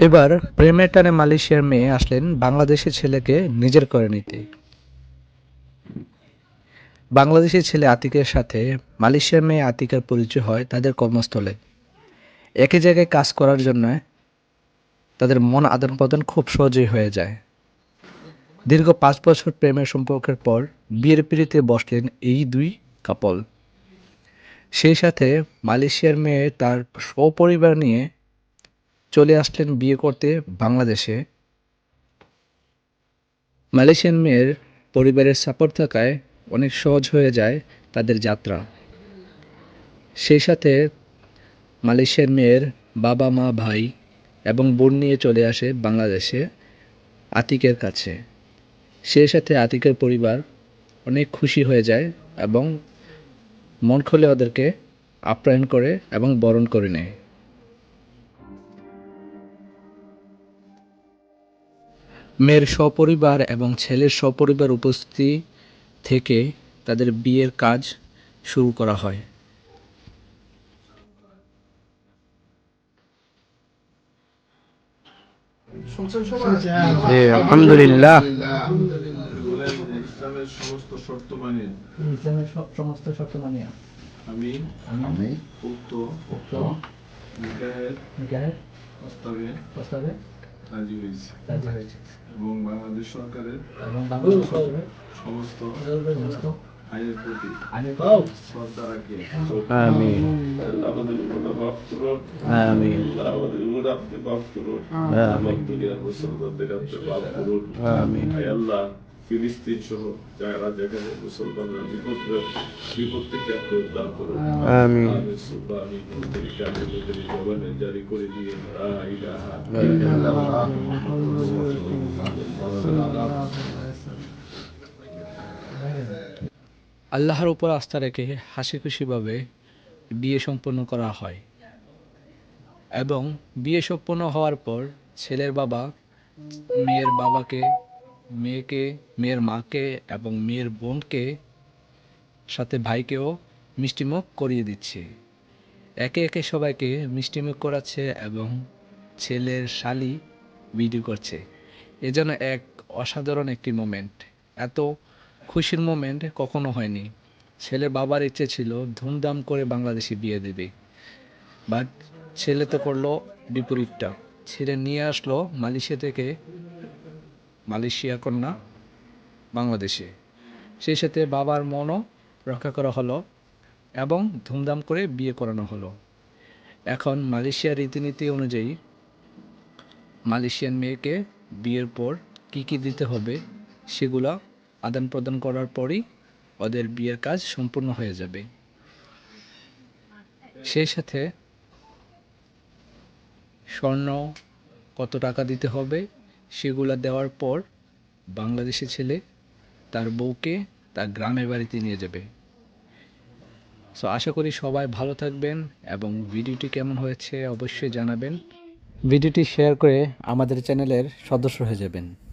এবার প্রেমের টানে মালয়েশিয়ার মেয়ে আসলেন বাংলাদেশের ছেলেকে নিজের করে নিতে। বাংলাদেশের ছেলে আতিকের সাথে মালয়েশিয়ার মেয়ে আতিকার পরিচয় হয় তাদের কর্মস্থলে। একই জায়গায় কাজ করার জন্য তাদের মন আদান প্রদান খুব সহজেই হয়ে যায়। দীর্ঘ পাঁচ বছর প্রেমের সম্পর্কের পর বিয়ের পিড়িতে বসলেন এই দুই কাপল সেই সাথে মালয়েশিয়ার মেয়ে তার সপরিবার নিয়ে চলে আসলেন বিয়ে করতে বাংলাদেশে। মালয়েশিয়ান মেয়ের পরিবারের সাপোর্ট থাকায় অনেক সহজ হয়ে যায় তাদের যাত্রা। সেই সাথে মালয়েশিয়ার মেয়ের বাবা, মা, ভাই এবং বোন নিয়ে চলে আসে বাংলাদেশে আতিকের কাছে। সেই সাথে আতিকের পরিবার অনেক খুশি হয়ে যায় এবং মন খুলে ওদেরকে আপ্যায়ন করে এবং বরণ করে নেয়। মেয়ের সপরিবার এবং ছেলের সপরিবার উপস্থিতি থেকে তাদের বিয়ের কাজ শুরু করা হয়। জি আলহামদুলিল্লাহ। ইসলামের সমস্ত শর্ত মানে? ইসলামের সমস্ত শর্ত মানিয়া আমি। আমি উক্ত। উক্ত। নিকাহের নিকাহের প্রস্তাবে প্রস্তাবে রাজি হয়েছি। রাজি হয়েছে। এবং বাংলাদেশ সরকারের এবং বাংলাদেশ সরকারের সমস্ত সমস্ত আইনের প্রতি আইনের শ্রদ্ধা রাখি আমিন। আল্লাহ আমাদের গুনাহ মাফ করুন। আমিন। আল্লাহ আমাদের গুনাহ আপনি মাফ করুন এবং দুনিয়ার মুসলমানদের আপনি মাফ করুন। আমিন। আয় আল্লাহ। ফিলিস্তিন সহ যারা যেখানে মুসলমানরা বিপদ বিপদ থেকে আপনি উদ্ধার করুন আমি আমি প্রত্যেককে আমি নিজের জবানে জারি করে দিয়ে আল্লাহর উপর আস্থা রেখে হাসি খুশিভাবে বিয়ে সম্পন্ন করা হয় এবং বিয়ে সম্পন্ন হওয়ার পর ছেলের বাবা মেয়ের বাবাকে মেয়েকে, মেয়ের মাকে এবং মেয়ের বোনকে, সাথে ভাইকেও মিষ্টিমুখ করিয়ে দিচ্ছে। একে একে সবাইকে মিষ্টিমুখ করাচ্ছে এবং ছেলের শালি ভিডিও করছে। এ যেন এক অসাধারণ একটি মোমেন্ট এত খুশির মোমেন্ট কখনো হয়নি। ছেলের বাবার ইচ্ছে ছিল ধুমধাম করে বাংলাদেশে বিয়ে দেবে। বাট ছেলে তো করল বিপরীতটা। ছেলে নিয়ে আসলো মালয়েশিয়া থেকে মালয়েশিয়া কন্যা বাংলাদেশে। সেই সাথে বাবার মনও রক্ষা করা হলো এবং ধুমধাম করে বিয়ে করানো হলো। এখন মালয়েশিয়ার রীতিনীতি অনুযায়ী মালয়েশিয়ান মেয়েকে বিয়ের পর কী কী দিতে হবে সেগুলো আদান প্রদান করার পরই ওদের বিয়ের কাজ সম্পূর্ণ হয়ে যাবে। সেই সাথে স্বর্ণ কত টাকা দিতে হবে সেগুলা দেওয়ার পর বাংলাদেশি ছেলে তার বউকে তার গ্রামের বাড়িতে নিয়ে যাবে। সো আশা করি সবাই ভালো থাকবেন এবং ভিডিওটি কেমন হয়েছে অবশ্যই জানাবেন। ভিডিওটি শেয়ার করে আমাদের চ্যানেলের সদস্য হয়ে যাবেন।